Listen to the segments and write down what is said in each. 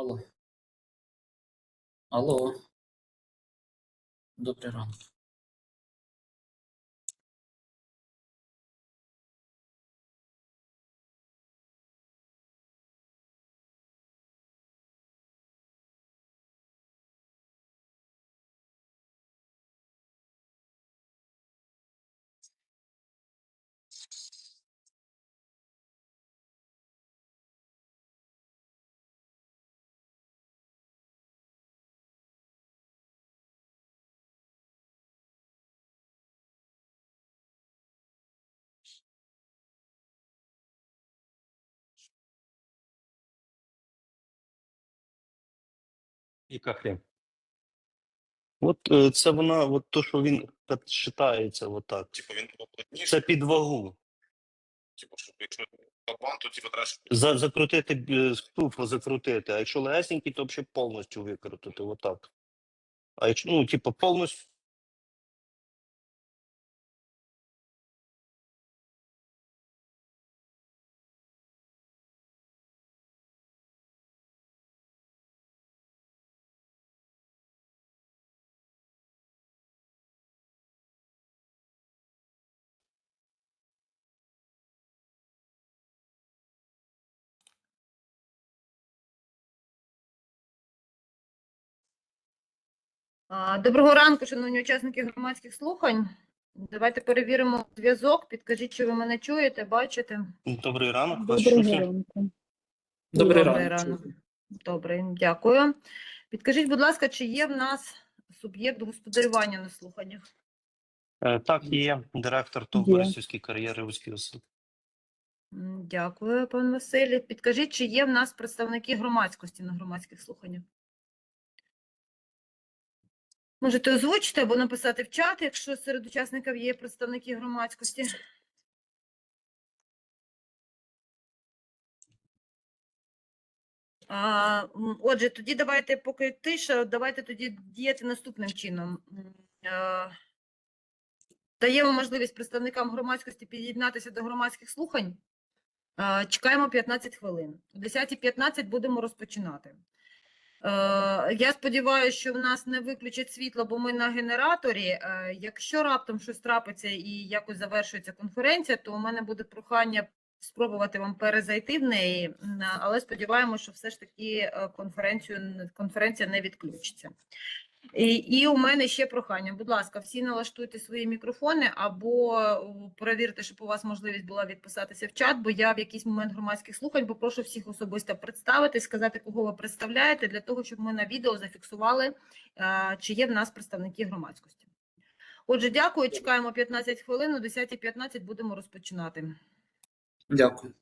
Алло. Алло. Добрий ранок. Яка хрень? От е, це вона, от то, що він читається отак. Типу він плотніше, Це під вагу. типу, щоб якщо барабан, то типу треба щоб За, закрутити е, ступу, закрутити. А якщо легесенький, то взагалі повністю викрутити. Отак. А якщо, ну, типу, повністю. Доброго ранку, шановні учасники громадських слухань. Давайте перевіримо зв'язок. Підкажіть, чи ви мене чуєте, бачите? Добрий ранок. вас Доброго чути? ранку. Добрий Добрий ранок. ранок. Добре, дякую. Підкажіть, будь ласка, чи є в нас суб'єкт господарювання на слуханнях? Е, Так, є директор ТОВ Є. Борисівської кар'єри вузький освіти. М, Дякую, пан Василь. Підкажіть, чи є в нас представники громадськості на громадських слуханнях? Можете озвучити або написати в чат, якщо серед учасників є представники громадськості. А, Отже, тоді давайте, поки тиша, давайте тоді діяти наступним чином. Е, Даємо можливість представникам громадськості під'єднатися до громадських слухань. Е, Чекаємо 15 хвилин. О 10.15 будемо розпочинати. Е, Я сподіваюся, що в нас не виключать світло, бо ми на генераторі. Е, Якщо раптом щось трапиться і якось завершується конференція, то у мене буде прохання спробувати вам перезайти в неї, але сподіваємося, що все ж таки е, конференцію конференція не відключиться. І, і у мене ще прохання. Будь ласка, всі налаштуйте свої мікрофони або перевірте, щоб у вас можливість була відписатися в чат, бо я в якийсь момент громадських слухань попрошу всіх особисто представити, сказати, кого ви представляєте, для того, щоб ми на відео зафіксували, е, чи є в нас представники громадськості. Отже, дякую. Чекаємо 15 хвилин. О 10.15 будемо розпочинати. Дякую.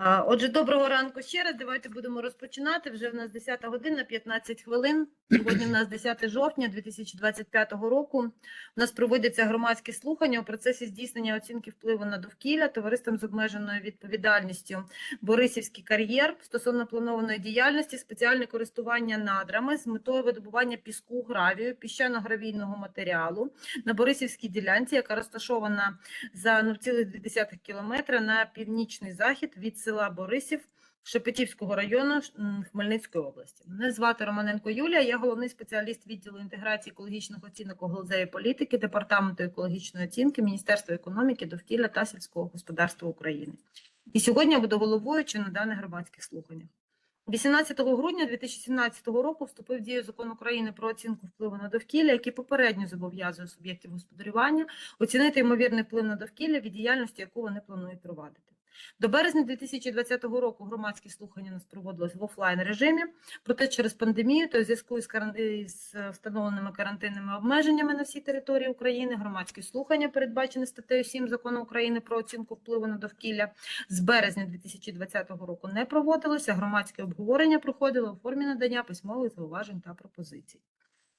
Отже, доброго ранку ще раз. Давайте будемо розпочинати. Вже в нас 10 година, 15 хвилин. Сьогодні в нас 10 жовтня 2025 року. У нас проводяться громадські слухання у процесі здійснення оцінки впливу на довкілля товариством з обмеженою відповідальністю Борисівський кар'єр стосовно планованої діяльності, спеціальне користування надрами з метою видобування піску, гравію, піщано-гравійного матеріалу на Борисівській ділянці, яка розташована за 0,2 кілометра на північний захід від села Борисів Шепетівського району Хмельницької області. Мене звати Романенко Юлія, я головний спеціаліст відділу інтеграції екологічних оцінок у галузевій політики Департаменту екологічної оцінки Міністерства економіки, довкілля та сільського господарства України. І сьогодні я буду головуючи на даних громадських слуханнях. 18 грудня 2017 року вступив в дію закон України про оцінку впливу на довкілля, який попередньо зобов'язує суб'єктів господарювання оцінити ймовірний вплив на довкілля від діяльності, яку вони планують провадити. До березня 2020 року громадські слухання у нас проводились в офлайн режимі, проте через пандемію та у зв'язку з встановленими карантинними обмеженнями на всій території України громадські слухання, передбачені статтею 7 закону України про оцінку впливу на довкілля, з березня 2020 року не проводилося. Громадське обговорення проходило у формі надання письмових зауважень та пропозицій.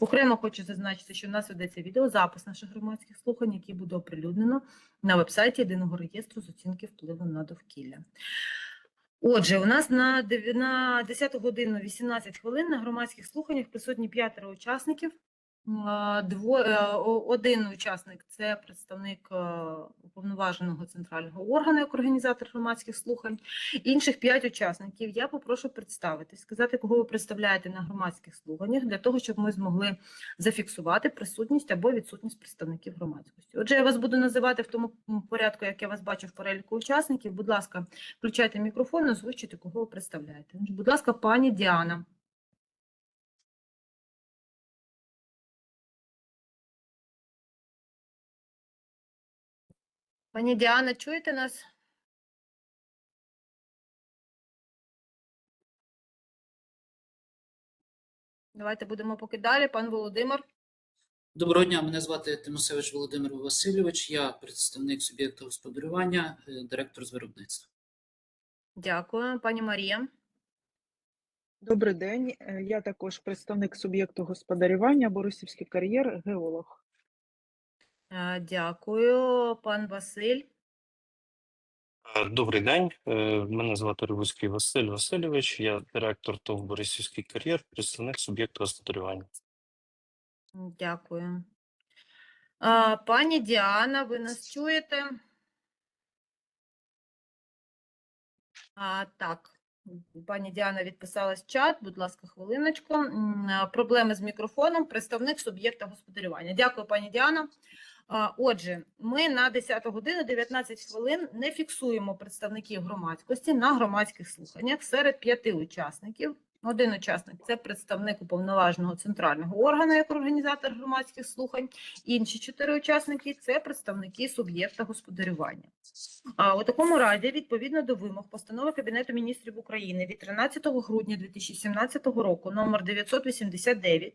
Окремо хочу зазначити, що в нас ведеться відеозапис наших громадських слухань, який буде оприлюднено на вебсайті єдиного реєстру з оцінки впливу на довкілля. Отже, у нас на 10 годину 18 хвилин на громадських слуханнях присутні п'ятеро учасників. А, Дво, е, один учасник це представник е, уповноваженого центрального органу як організатор громадських слухань. Інших п'ять учасників я попрошу представитись, сказати, кого ви представляєте на громадських слуханнях, для того, щоб ми змогли зафіксувати присутність або відсутність представників громадськості. Отже, я вас буду називати в тому порядку, як я вас бачу в переліку учасників. Будь ласка, включайте мікрофон, озвучуйте, кого ви представляєте. Будь ласка, пані Діана. Пані Діана, чуєте нас? Давайте будемо поки далі. Пан Володимир. Доброго дня, мене звати Тимосевич Володимир Васильович. Я представник суб'єкта господарювання, е, директор з виробництва. Дякую. Пані Марія. Добрий день. Е, Я також представник суб'єкту господарювання, Борисівський кар'єр, геолог. Е, Дякую. Пан Василь. Е, Добрий день. Е, Мене звати Ревуцький Василь Васильович. Я директор ТОВ Борисівський кар'єр, представник суб'єкту господарювання. Дякую. Пані Діана, ви нас чуєте? А, так, пані Діана відписалась в чат. Будь ласка, хвилиночку. М, Проблеми з мікрофоном. Представник суб'єкта господарювання. Дякую, пані Діана. Отже, ми на 10 годину 19 хвилин не фіксуємо представників громадськості на громадських слуханнях серед п'яти учасників. Один учасник це представник уповноваженого центрального органу як організатор громадських слухань. Інші чотири учасники це представники суб'єкта господарювання. А у такому разі, відповідно до вимог постанови Кабінету міністрів України від 13 грудня 2017 року, номер 989,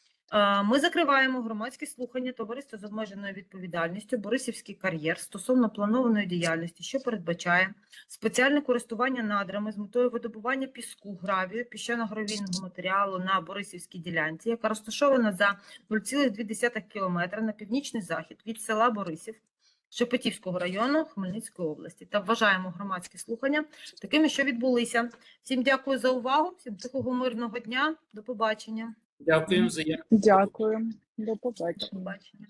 ми закриваємо громадські слухання товариства з обмеженою відповідальністю Борисівський кар'єр стосовно планованої діяльності, що передбачає спеціальне користування надрами з метою видобування піску, гравію, піщано-гравійного матеріалу на Борисівській ділянці, яка розташована за 0,2 км на північний захід від села Борисів Шепетівського району Хмельницької області. Та вважаємо громадські слухання такими, що відбулися. Всім дякую за увагу, всім тихого мирного дня. До побачення. Дякуємо за Дякую. До побачення.